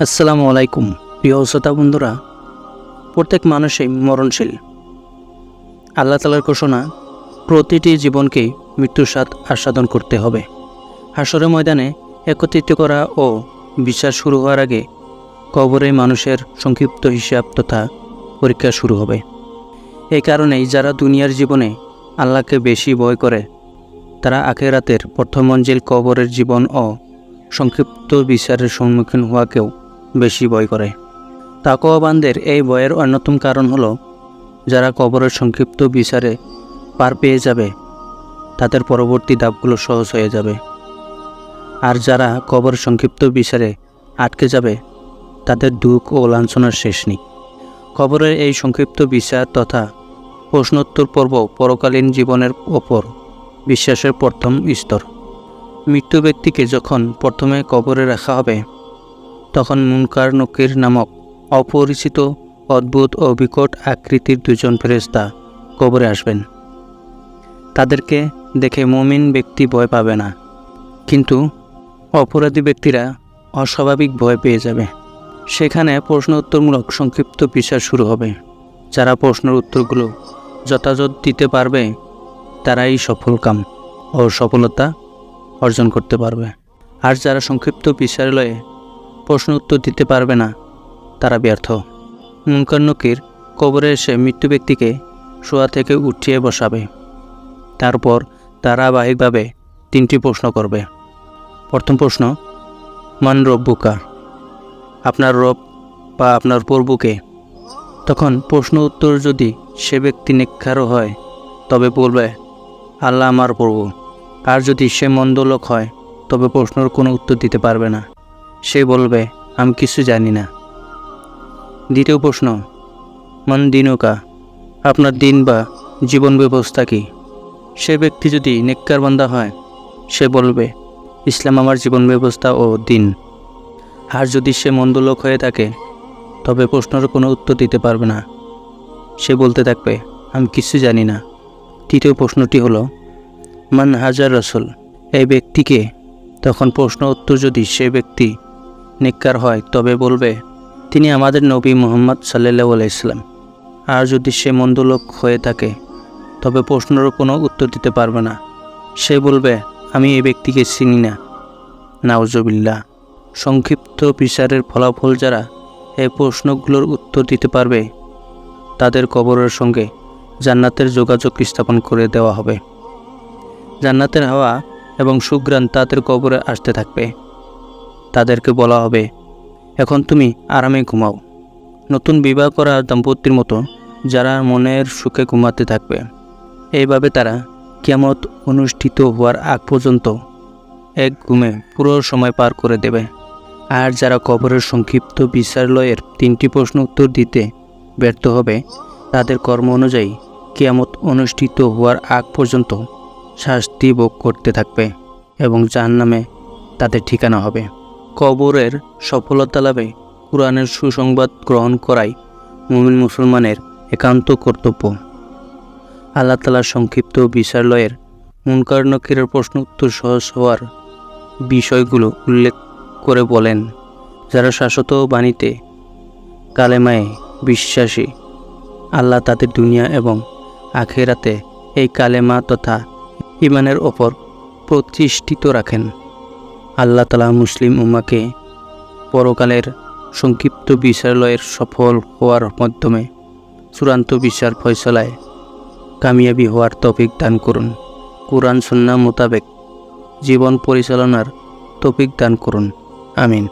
আসসালামু আলাইকুম। প্রিয় শ্রোতা বন্ধুরা, প্রত্যেক মানুষই মরণশীল। আল্লাহ তালার ঘোষণা, প্রতিটি জীবনকেই মৃত্যুর স্বাদ আস্বাদন করতে হবে। হাসরের ময়দানে একত্রিত করা ও বিচার শুরু হওয়ার আগে কবরে মানুষের সংক্ষিপ্ত হিসাব তথা পরীক্ষা শুরু হবে। এই কারণেই যারা দুনিয়ার জীবনে আল্লাহকে বেশি ভয় করে, তারা আখেরাতের প্রথম মঞ্জিল কবরের জীবন ও সংক্ষিপ্ত বিচারের সম্মুখীন হওয়াকেও বেশি ভয় করে। তাকওয়াবানদের এই ভয়ের অন্যতম কারণ হলো, যারা কবরের সংক্ষিপ্ত বিচারে পার পেয়ে যাবে, তাদের পরবর্তী ধাপগুলো সহজ হয়ে যাবে। আর যারা কবর সংক্ষিপ্ত বিচারে আটকে যাবে, তাদের দুঃখ ও লাঞ্ছনার শেষ নেই। কবরের এই সংক্ষিপ্ত বিচার তথা প্রশ্নোত্তর পর্ব পরকালীন জীবনের ওপর বিশ্বাসের প্রথম স্তর। মৃত্যু ব্যক্তিকে যখন প্রথমে কবরে রাখা হবে তখন মুনকার নকির নামক অপরিচিত, অদ্ভুত ও বিকট আকৃতির দুজন ফেরেস্তা কবরে আসবেন। তাদেরকে দেখে মুমিন ব্যক্তি ভয় পাবে না, কিন্তু অপরাধী ব্যক্তিরা অস্বাভাবিক ভয় পেয়ে যাবে। সেখানে প্রশ্ন উত্তরমূলক সংক্ষিপ্ত বিচার শুরু হবে। যারা প্রশ্নের উত্তরগুলো যথাযথ দিতে পারবে, তারাই সফল কাম ও সফলতা অর্জন করতে পারবে। আর যারা সংক্ষিপ্ত বিচারালয়ে প্রশ্ন উত্তর দিতে পারবে না। তারা ব্যর্থ। মুনকার নকির কবরে এসে মৃত্যু ব্যক্তিকে শোয়া থেকে উঠিয়ে বসাবে। তারপর ধারাবাহিকভাবে তিনটি প্রশ্ন করবে। প্রথম প্রশ্ন, মান রব্বুকা? আপনার রব বা আপনার প্রভুকে? তখন প্রশ্ন উত্তর যদি সে ব্যক্তি নিক্ষারও হয়, তবে বলবে, আল্লাহ আমার প্রভু। আর যদি সে মন্দ লোক হয়, তবে প্রশ্নের কোনো উত্তর দিতে পারবে না। সে বলবে, আমি কিছু জানি না। দ্বিতীয় প্রশ্ন, মান দিনুকা আপনার দিন বা জীবন ব্যবস্থা কি? সে ব্যক্তি যদি নেককার বান্দা হয়, সে বলবে, ইসলাম আমার জীবন ব্যবস্থা ও দিন। আর যদি সে মন্দ লোক হয়ে থাকে, তবে প্রশ্নের কোনো উত্তর দিতে পারবে না। সে বলতে থাকবে, আমি কিছু জানি না। তৃতীয় প্রশ্নটি হলো, মান হাজার রসুল? এই ব্যক্তিকে তখন প্রশ্ন উত্তর যদি সে ব্যক্তি নিকার হয়, তবে বলবে, তিনি আমাদের নবী মোহাম্মদ সাল্লাহ আলাইসলাম আর যদি সে মন্দ লোক হয়ে থাকে, তবে প্রশ্নেরও কোনো উত্তর দিতে পারবে না। সে বলবে, আমি এই ব্যক্তিকে চিনি না। নাউজবিল্লা সংক্ষিপ্ত বিচারের ফলাফল যারা এই প্রশ্নগুলোর উত্তর দিতে পারবে, তাদের কবরের সঙ্গে জান্নাতের যোগাযোগ স্থাপন করে দেওয়া হবে। জান্নাতের হাওয়া এবং সুগ্রাণ তাদের কবরে আসতে থাকবে। তাদেরকে বলা হবে। এখন তুমি আরামে ঘুমাও। নতুন বিবাহ করা দম্পতির মতো যারা মনের সুখে ঘুমাতে থাকবে। এইভাবে তারা কিয়ামত অনুষ্ঠিত হওয়ার আগ পর্যন্ত এক ঘুমে পুরো সময় পার করে দেবে। আর যারা কবরের সংক্ষিপ্ত বিচারালয়ের তিনটি প্রশ্ন উত্তর দিতে ব্যর্থ হবে, তাদের কর্ম অনুযায়ী কিয়ামত অনুষ্ঠিত হওয়ার আগ পর্যন্ত শাস্তি ভোগ করতে থাকবে এবং যার নামে তাদের ঠিকানা হবে। কবরের সফলতা লাভে কোরআনের সুসংবাদ গ্রহণ করাই মুমিন মুসলমানের একান্ত কর্তব্য। আল্লাহ তালার সংক্ষিপ্ত বিচারালয়ের মুনকার নকিরের প্রশ্ন উত্তর সহজ হওয়ার বিষয়গুলো উল্লেখ করে বলেন, যারা শাশ্বত বাণীতে কালেমায়ে বিশ্বাসী, আল্লাহ তাদের দুনিয়া এবং আখেরাতে এই কালেমা তথা ইমানের ওপর প্রতিষ্ঠিত রাখেন। আল্লাহ তালা মুসলিম উম্মাকে পরকালের সংক্ষিপ্ত বিচারালয়ের সফল হওয়ার মাধ্যমে চূড়ান্ত বিচার ফয়সলায় কামিয়াবি হওয়ার তফিক দান করুন। কোরআন সন্না মোতাবেক জীবন পরিচালনার তফিক দান করুন। আমিন।